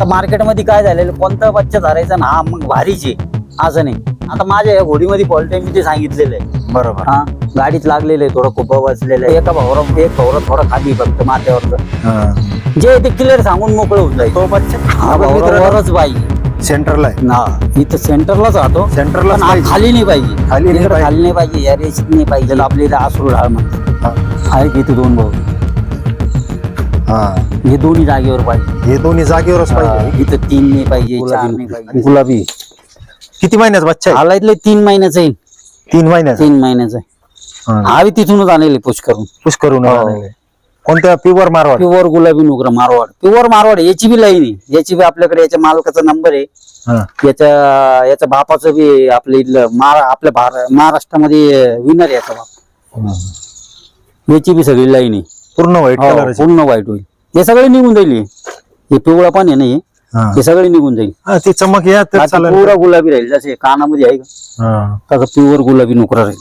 आता मार्केटमध्ये काय झालेलं कोणता बच्चा धरायचा ना हा मग भारीच आहे. असं नाही. आता माझ्या या घोडीमध्ये पॉलिटी मी ते सांगितलेलं आहे. बरोबर. हा गाडीत लागलेलं आहे थोडं खूप बसलेलं आहे. एका भावरा एक भावरा थोडा खाली फक्त माथ्यावरचं. हा. जे ते क्लिअर सांगून मोकळं होऊन जाईल. तो बच्चा हा भावरावरच पाहिजे सेंटरला आहे. ना इथं सेंटरलाच राहतो पण हा पाहिजे. खाली नाही पाहिजे. खाली नाही इकडं पाहिजे. खाली नाही पाहिजे या रेषेत नाही पाहिजे. आपली इथं आसरू ढाळ म्हणते हा. आहे की इथे दोन भाऊ? हा. हे दोन्ही जागेवर पाहिजे. हे दोन्ही जागेवरच पाहिजे. हा, इथं तीन नाही पाहिजे चार नाही पाहिजे. गुलाबी. किती महिन्याचा बच्चा आहे? आला इथले तीन महिन्याचं आहे. तीन महिन्याचा? तीन महिन्याचं आहे. हा. हा बी तिथूनच आणले पुश करून पुश करून हो. आणलेलं. आहे. कोणत्या? प्युअर मारवाड. प्युअर गुलाबी नुकरा मारवाड. प्युअर मारवाड आहे. याची बी लाईन आहे. याची बी आपल्याकडे याच्या मालकाचा नंबर आहे. हा. याच्या याच्या बापाचं बी आपल्या इथलं आपल्या भार- महाराष्ट्रामध्ये विनर आहे याचा बाप. याची बी सगळी लाईन आहे. पूर्ण व्हाईट हो, कलर पूर्ण वाईट होईल. हे सगळे निघून जाईल हे. हे पिवळा पण आहे ना हे. हे. सगळे निघून जाईल. ती चमक या तर बाकी चालेल. पुरा गुलाबी राहील. जसे कानामध्ये आहे का? हा. त्याचा प्युअर गुलाबी नुकरा राहील.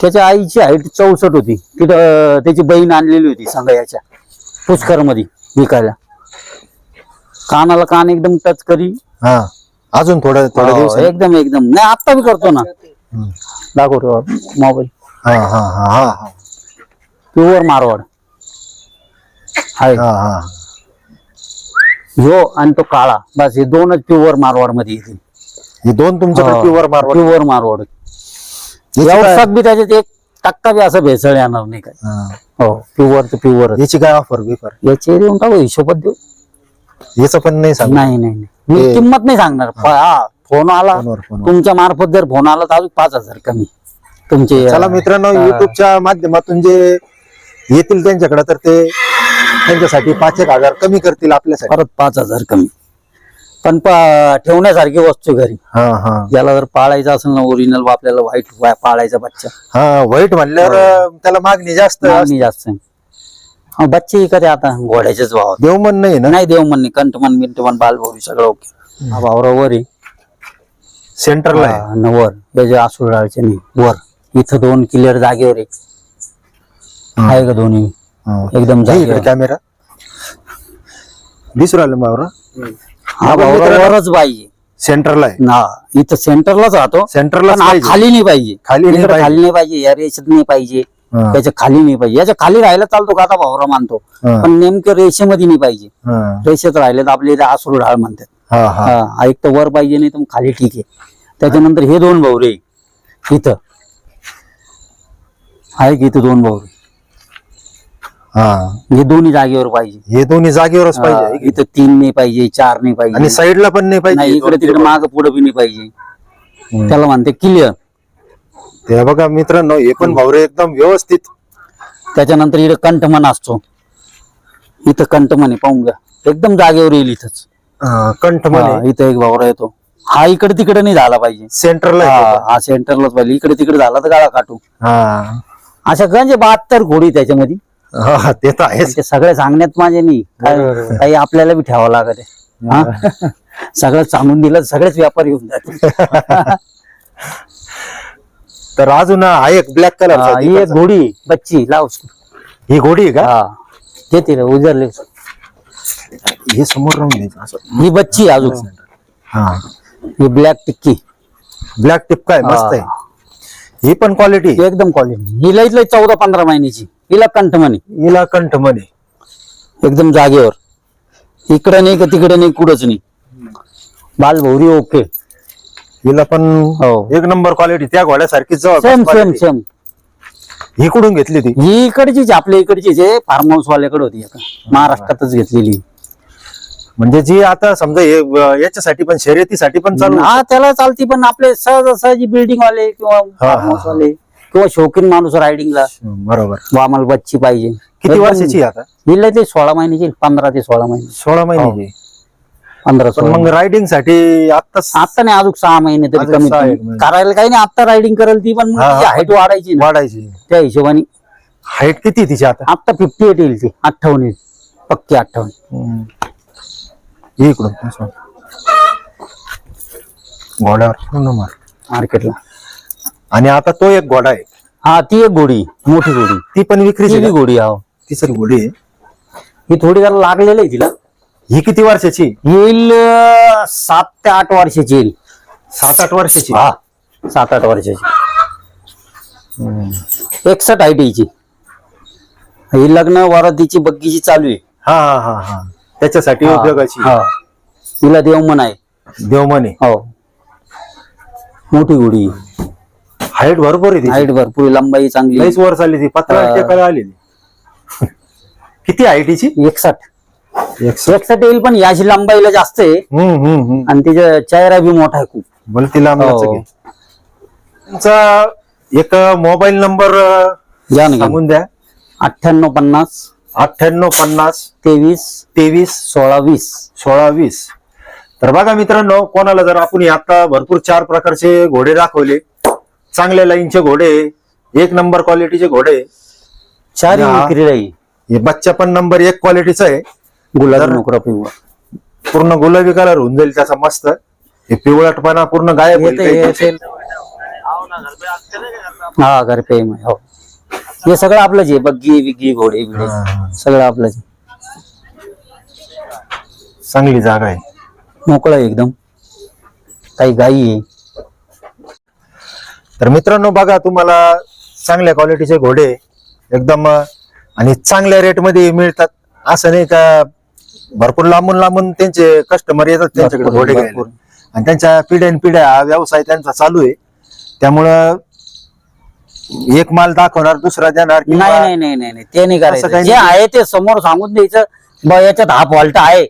त्याच्या आईची हाईट चौसष्ट होती. तिथं अं, त्याची बहीण आणलेली होती सांगा याच्या पुष्करमध्ये विकायला. कानाला कान एकदम टच करी. हा. अजून थोडं थोडे हो, दिवस एकदम एकदम. नाही आत्ता बी करतो ना. हम्म. दाखव मोबाईल हा हा हा हा. हा प्युअर मारवाड. आहे हा हा. ह्यो आणि तो काळा. बस हे दोनच प्युअर मारवाडमध्ये येतील. हे दोन तुमच्याकडे प्युअर मारवाड. प्युअर मारवाड. याची काय- व्यवसाय बी त्याच्यात एक टक्का बी असं भेसळ येणार नाही काय हा. हो प्युअर तर प्युअर याची काय ऑफर बिफर याचे देऊन टाकू हिशोबात देऊ. याचं पण नाही सांग नाही नाही नाही. मी ते- किंमत नाही सांगणार. हा. फोन आला. फोनवर फोनवर. तुमच्या मार्फत जर फोन आला तर अजून पाच हजार कमी. तुमचे चला मित्रांनो युट्यूबच्या माध्यमातून जे येतील त्यांच्याकडे तर ते त्यांच्यासाठी पाच एक हजार कमी करतील आपल्यासाठी. परत पाच हजार कमी. पण प- ठेवण्यासारखी वस्तू घरी. हा हा. ज्याला जर पाळायचं असेल ना ओरिजिनल आपल्याला व्हाईट पाळायचा बच्चा. हा वाईट म्हणल्यावर त्याला मागणी जास्त. मागणी जास्त आहे. हा, बच्चे इकडे आता घोड्याच्याच भावात देव मन नाही ना? नाही देव म्हणणे कंठमन बिंटमन बालभोरी सगळं ओके. हा आहे. सेंटरला आहे. हा, न वर. त्याचे आसुराळचे नाही. वर. इथं दोन क्लिअर जागेवर हा. आहे का दोन्ही. एकदम जागेवर. कॅमेरा दिसू राहिलं मावरा? हा भावरावरच पाहिजे. सेंटरला आहे. ना इथं सेंटरलाच राहतो. सेंटरला पण हा खाली नाही पाहिजे. खाली नाही इकडे पाहिजे. खाली नाही पाहिजे या रेषेत नाही पाहिजे. हा. त्याच्याखाली नाही पाहिजे. याच्या खाली राहायला चालतो का आता भावरा मानतो. हा. पण नेमकं रेषेमध्ये नाही पाहिजे. हा. रेषेत राहिले तर आपले आसरू ढाळ म्हणतात. हा हा. हा एक तर वर पाहिजे नाही तर मग खाली ठीक आहे. त्याच्यानंतर हे दोन भवरे इथं. आहे की इथं दोन भवरे हा. हे दोन्ही जागेवर पाहिजे. हे दोन्ही जागेवरच हा, पाहिजे. इथं तीन नाही पाहिजे चार नाही आणि पाहिजे साईडला पण नाही नाही पाहिजे इकडे तिकडे माग पुढे बी नाही पाहिजे. हम्म. त्याला म्हणते क्लिअर ते बघा मित्रांनो हे पण भावरे एकदम व्यवस्थित. त्याच्यानंतर इकडे कंठमन असतो. इथं कंठमन आहे पाहून घ्या. एकदम जागेवर येईल इथंच. कंठ हा, मध्ये इथं एक भावरा येतो. हा इकडे तिकडे नाही झाला पाहिजे. सेंटरला हा हा सेंटरलाच पाहिजे. इकडे तिकडे झाला तर गाळा काटू. हा. अशा गंज बहात्तर घोडी त्याच्यामध्ये. हा, ते तर आहेच. ते सगळे सांगण्यात माझे नाही काय. काही आपल्याला बी ठेवावं लागत आहे. हा? सगळं सांगून दिलं सगळेच व्यापारी होऊन जातील. तर अजून हा एक ब्लॅक कलर हा, ही एक घोडी बच्ची लाव. ही घोडी आहे का? हा. घेते रे उजरले. हे समोर राहून द्यायचं असं. ही बच्ची आहे अजून. हा. ही ब्लॅक टिक्की ब्लॅक टिप काय मस्त आहे. ही पण क्वालिटी एकदम क्वालिटी ही लईत लई चौदा पंधरा महिन्याची. हिला कंठमणी हिला कंठमध्ये एकदम जागेवर. इकडे नाही का तिकडे नाही कुठंच नाही. बालभौरी ओके हिला पण हो. एक नंबर क्वालिटी त्या घोड्यासारखीच सेम सेम सेम ही कुठून घेतली ती. ही इकडचीच आपल्या इकडचीच आहे. फार्म हाऊस वाल्याकडे होती महाराष्ट्रातच घेतलेली. म्हणजे जी आता समजा हे, अं, याच्यासाठी पण शर्यतीसाठी पण चालू हा त्याला चालती पण आपले सहजासहजी बिल्डिंग वाले किंवा हा, वाले किंवा शौकीन माणूस रायडिंगला बरोबर. व आम्हाला बच्ची पाहिजे. किती वर्षाची आहे आता? हिला ते सोळा महिन्याची पंधरा ते सोळा महिने. सोळा महिन्याची? पंधरा पण सोळा मग रायडिंगसाठी आताच आता नाही अजून सहा महिने तरी अजून कमीत सहा एक कमी महिने. करायला काही नाही आता रायडिंग करेल ती पण हा, हा. हाईट वाढायची ना. वाढायची. त्या हिशोबाने. हाईट किती आहे तिची आता? आता फिफ्टी एट येईल ती अठ्ठावन्न येईल. पक्की अठ्ठावन्न. हम्म. ये इकडून असं. घोड्यावर पूर्ण मार. मार्केटला. आणि आता तो एक घोडा आहे. हा ती एक गोडी मोठी गोडी ती पण विक्रीची ती का? गोडी आहो तिसरी घोडी आहे. ही थोडी जरा लागलेली आहे तिला. ही किती वर्षाची? येईल अं, सात ते आठ वर्षाची येईल. सात आठ वर्षाची? हा सात आठ वर्षाची. एकसठ आहे हिची ही लग्न वरातीची बग्गीची चालू आहे. हा हा हा हा. त्याच्यासाठी हा, उपयोगाची. हा. तिला देवमन आहे. देवमणी हो. मोठी उडी हाईट भरपूर आहे तिची. हाईट भरपूर लंबाई चांगली. लईच वर चालली ती पत्रा हा. टेकायला आलेली. किती हाईटीची एकसठ. एकसठ. येईल पण याची लंबाईला जास्त आहे. आणि तिचा चेहरा बी मोठा आहे खूप. बोल तिला हो. तुमचा एक मोबाईल नंबर या ना सांगून द्या. अठ्ठ्याण्णव पन्नास अठ्ठ्याण्णव पन्नास तेवीस तेवीस सोळा वीस. सोळा वीस. तर बघा मित्रांनो कोणाला जर आपण आता भरपूर चार प्रकारचे घोडे दाखवले चांगल्या लाईनचे घोडे एक नंबर क्वालिटीचे घोडे चार. विक्री राहील. हे बच्चा पण नंबर एक क्वालिटीचा आहे. गुलाबी नोकरा पिवळा. पूर्ण गुलाबी कलर होऊन जाईल त्याचा मस्त. हे पिवळटपणा पूर्ण गायब होईल येते. हा घर पे हो. हे सगळं आपलंच आहे. बग्गी बिग्गी घोडे बिडे हा. सगळं आपलंच आहे. चांगली जागा आहे. मोकळं आहे एकदम. काही गाई आहे. तर मित्रांनो बघा तुम्हाला चांगल्या क्वालिटीचे घोडे एकदम अं, आणि चांगल्या रेटमध्ये मिळतात. असं नाही का भरपूर लांबून लांबून त्यांचे कस्टमर येतात त्यांच्याकडे भरपूर, घोडे घ्यायला. भरपूर. आणि त्यांच्या पिढ्यान पिढ्या हा व्यवसाय त्यांचा चालू आहे. त्यामुळं एक माल दाखवणार दुसरा देणार नाही किंवा- नाही नाही नाही नाही ते नाही असं करायचं. काही जे नाही. आहे ते समोर सांगून द्यायचं. बा याच्यात हा फॉल्ट आहे.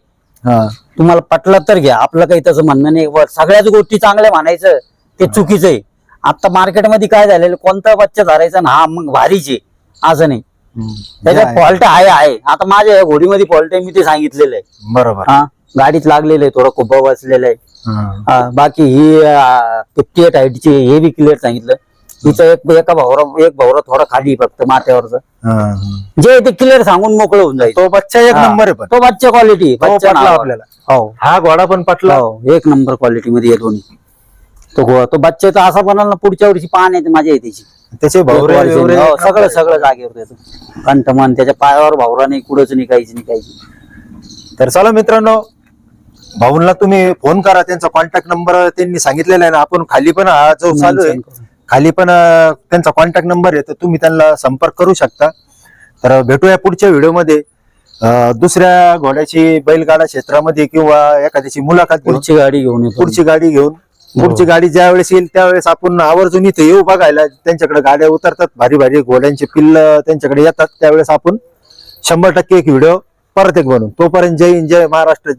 हा. तुम्हाला पटलं तर घ्या. आपलं काही तसं म्हणणं नाही. वर सगळ्याच गोष्टी चांगल्या म्हणायचं. ते चुकीचं आहे. आता मार्केटमध्ये काय झालेलं? कोणता बच्चा धरायचा ना हा मग भारीचे असं नाही. हम्म. त्याच्यात. फॉल्ट आहे. आहे आता माझ्या या घोडीमध्ये फॉल्ट आहे मी ते सांगितलेलं आहे. बरोबर. हा? गाडीत लागलेलं आहे थोडं खूप बसलेलं आहे. हा. हा, बाकी ही फिफ्टी एट हाईटची हे बी क्लिअर सांगितलं. हिचं एक एका भावरा एक भावरा थोडा खाली फक्त माथ्यावरचं. जे ते क्लिअर सांगून मोकळं होऊन जाईल. तो बच्चा एक हा. नंबर आहे पण. तो बच्चा क्वालिटी तो पटला आपल्याला. हो. हा घोडा पण पटला. हो एक नंबर क्वालिटी मध्ये आहे दोन्ही. तो गो- तो बच्चा तर असा बनाल ना पुढच्या वर्षी पान येते माझ्या त्याची. त्याचे भावरे. बिवरे हो, सगळं सगळं जागेवर येतो कंठमान त्याच्या पायावर भावरा नाही कुठंच नाही काहीच नाही काहीच नाही. तर चला मित्रांनो भाऊंना तुम्ही फोन करा. त्यांचा कॉन्टॅक्ट नंबर त्यांनी सांगितलेला आहे ना आपण खाली पण हा जो चालू आहे. Mention करू. खाली पण त्यांचा कॉन्टॅक्ट नंबर आहे तर तुम्ही त्यांना संपर्क करू शकता. तर भेटूया पुढच्या व्हिडिओमध्ये. दुसऱ्या घोड्याची बैलगाडा क्षेत्रामध्ये किंवा एखाद्याची मुलाखत पुढची गाडी घेऊन पुढची गाडी घेऊन. पुढची गाडी ज्या वेळेस येईल त्यावेळेस आपण आवर्जून इथे येऊ बघायला. त्यांच्याकडे गाड्या उतरतात भारी भारी घोड्यांचे पिल्ल त्यांच्याकडे येतात. त्यावेळेस आपण शंभर टक्के एक व्हिडिओ परत एक बनवू. तोपर्यंत जय हिंद जय महाराष्ट्र